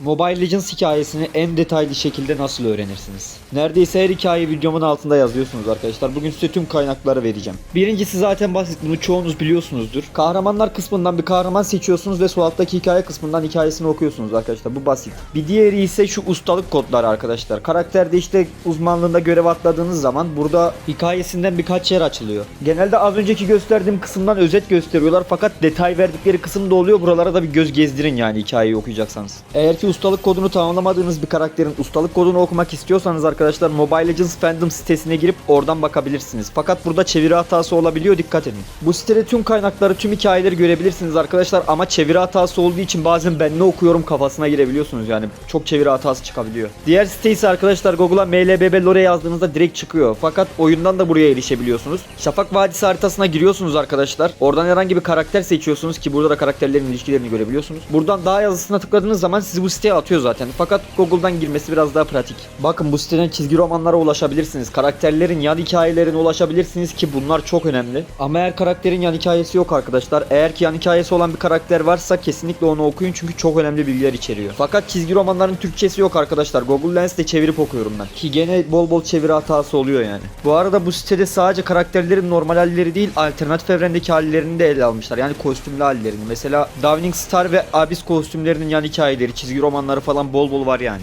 Mobile Legends hikayesini en detaylı şekilde nasıl öğrenirsiniz? Neredeyse her hikayeyi videomun altında yazıyorsunuz arkadaşlar. Bugün size tüm kaynakları vereceğim. Birincisi zaten basit. Bunu çoğunuz biliyorsunuzdur. Kahramanlar kısmından bir kahraman seçiyorsunuz ve sol alttaki hikaye kısmından hikayesini okuyorsunuz arkadaşlar. Bu basit. Bir diğeri ise şu ustalık kodları arkadaşlar. Karakterde işte uzmanlığında görev atladığınız zaman burada hikayesinden birkaç yer açılıyor. Genelde az önceki gösterdiğim kısımdan özet gösteriyorlar fakat detay verdikleri kısım da oluyor. Buralara da bir göz gezdirin yani hikayeyi okuyacaksanız. Eğer ki ustalık kodunu tamamlamadığınız bir karakterin ustalık kodunu okumak istiyorsanız arkadaşlar Mobile Legends Fandom sitesine girip oradan bakabilirsiniz. Fakat burada çeviri hatası olabiliyor dikkat edin. Bu sitede tüm kaynakları tüm hikayeleri görebilirsiniz arkadaşlar ama çeviri hatası olduğu için bazen ben ne okuyorum kafasına girebiliyorsunuz yani çok çeviri hatası çıkabiliyor. Diğer site ise arkadaşlar Google'a MLBB Lore yazdığınızda direkt çıkıyor. Fakat oyundan da buraya erişebiliyorsunuz. Şafak Vadisi haritasına giriyorsunuz arkadaşlar. Oradan herhangi bir karakter seçiyorsunuz ki burada da karakterlerin ilişkilerini görebiliyorsunuz. Buradan daha yazısına tıkladığınız zaman sizi bu siteye atıyor zaten. Fakat Google'dan girmesi biraz daha pratik. Bakın bu siteden çizgi romanlara ulaşabilirsiniz. Karakterlerin yan hikayelerine ulaşabilirsiniz ki bunlar çok önemli. Ama eğer karakterin yan hikayesi yok arkadaşlar. Eğer ki yan hikayesi olan bir karakter varsa kesinlikle onu okuyun çünkü çok önemli bilgiler içeriyor. Fakat çizgi romanların Türkçesi yok arkadaşlar. Google Lens'le çevirip okuyorum ben. Ki gene bol bol çeviri hatası oluyor yani. Bu arada bu sitede sadece karakterlerin normal halleri değil alternatif evrendeki hallerini de ele almışlar. Yani kostümlü hallerini. Mesela Downing Star ve Abyss kostümlerinin yan hikayeleri, çizgi romanları falan bol bol var yani.